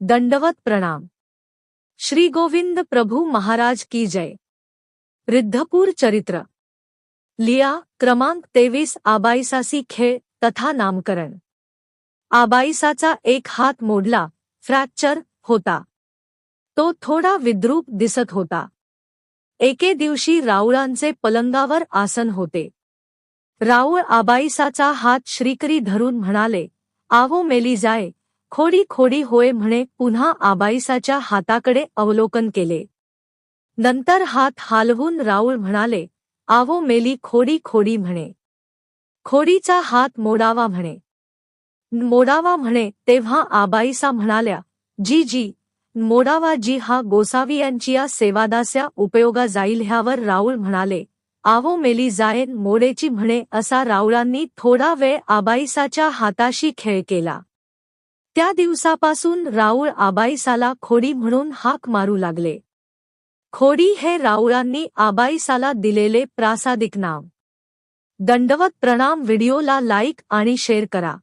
दंडवत प्रणाम. श्री गोविंद प्रभु महाराज की जय. रिद्धपूर चरित्र. लिया क्रमांक तेवीस आबाईसासी खेळ तथा नामकरण. आबाईसाचा एक हात मोडला फ्रॅक्चर होता. तो थोडा विद्रूप दिसत होता. एके दिवशी राऊळांचे पलंगावर आसन होते. राऊळ आबाईसाचा हात श्रीकरी धरून म्हणाले आवो मेली जाय खोडी खोडी होय म्हणे पुन्हा आबाईसाच्या हाताकडे अवलोकन केले. नंतर हात हालवून राऊळ म्हणाले आवो मेली खोडी खोडी म्हणे. खोडीचा हात मोडावा म्हणे. मोडावा म्हणे तेव्हा आबाईसा म्हणाल्या जी जी मोडावा जी हा गोसावी यांची या सेवादास्या उपयोगा जाईल ह्यावर राऊळ म्हणाले आवो मेली जायन मोडेची म्हणे असा राऊळांनी थोडा वेळ आबाईसाच्या हाताशी खेळ केला. त्या दिवसापासून राऊळ आबाईसाला खोडी म्हणून हाक मारू लागले. खोडी हे राऊळांनी आबाईसाला दिलेले प्रासादिक नाव. दंडवत प्रणाम व्हिडिओला लाईक आणि शेअर करा.